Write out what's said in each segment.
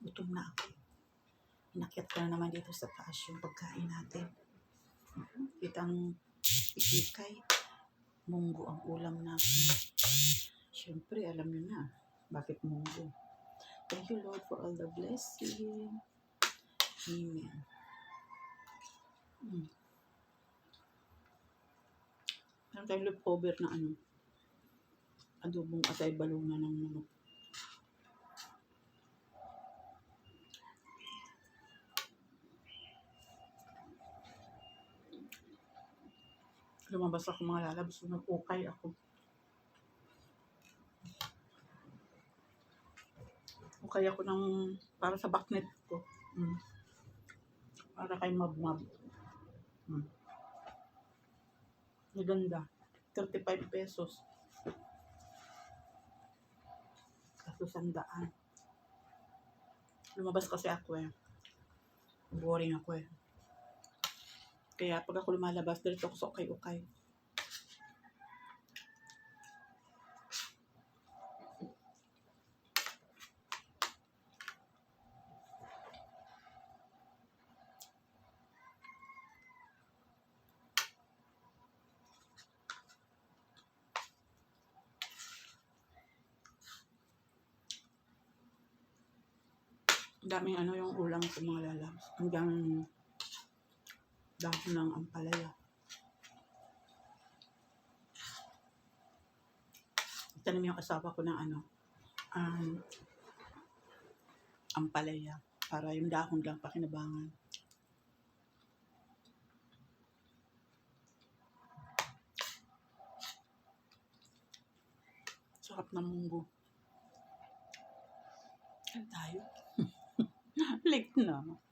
Gutom na ako. Inakyat ko na naman dito sa taas yung pagkain natin. Kitang ikikay. Munggo ang ulam natin. Siyempre, alam niyo na. Bakit munggo? Thank you, Lord, for all the blessing. Amen. Mm. Meron tayong leftover na ano, adobong atay balungan ng manok. Lumabas ako mga lalabas, nag-ukay ako. Ukay ako ng, para sa backnet ko. Mm. Para kay mab-mab. Mm. Maganda. 35 pesos. Kaso sandaan. Lumabas kasi ako eh. Boring ako eh. Kaya pag ako lumalabas, dito ako sa ukay-ukay. Daming ano yung ulam ko mga lalabs. Hanggang dahon ng ampalaya. Tanim yung asawa ko ng ano, um, ampalaya. Para yung dahon lang pakinabangan. Sarap ng munggo. Saan tayo? Late na.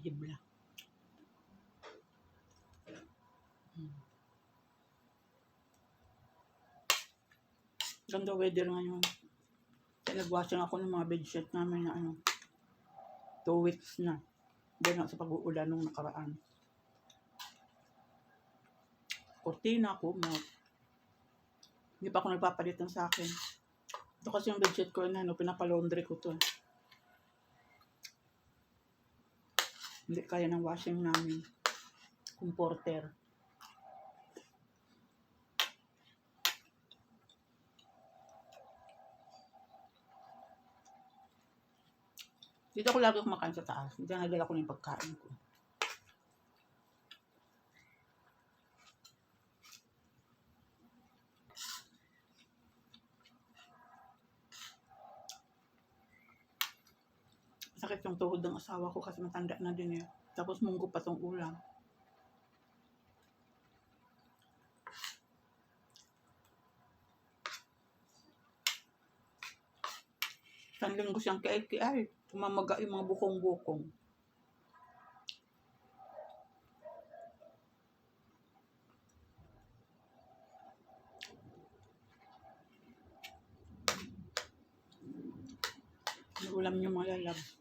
Hibla. Hmm. Ganda weather ngayon. Nagwashing ako ng mga bedsheet namin na ano, two weeks na. Doon sa pag-uulan nung nakaraan. Cortina ko, mo. Hindi pa ako nagpapalit ng sa akin. Ito kasi yung bedsheet ko na ano, pinapalaundry ko to. Hindi kaya ng washing namin. Comforter. Dito ako lagi kumakain sa taas. Hindi nagdala ko na yung pagkain ko. Sakit yung tuhod ng asawa ko kasi matanda na din eh. Tapos munggo pa tong ulam. Isang linggo siyang kiay-kiay. Tumamaga yung mga bukong-bukong. Ulam niyo mga lalab.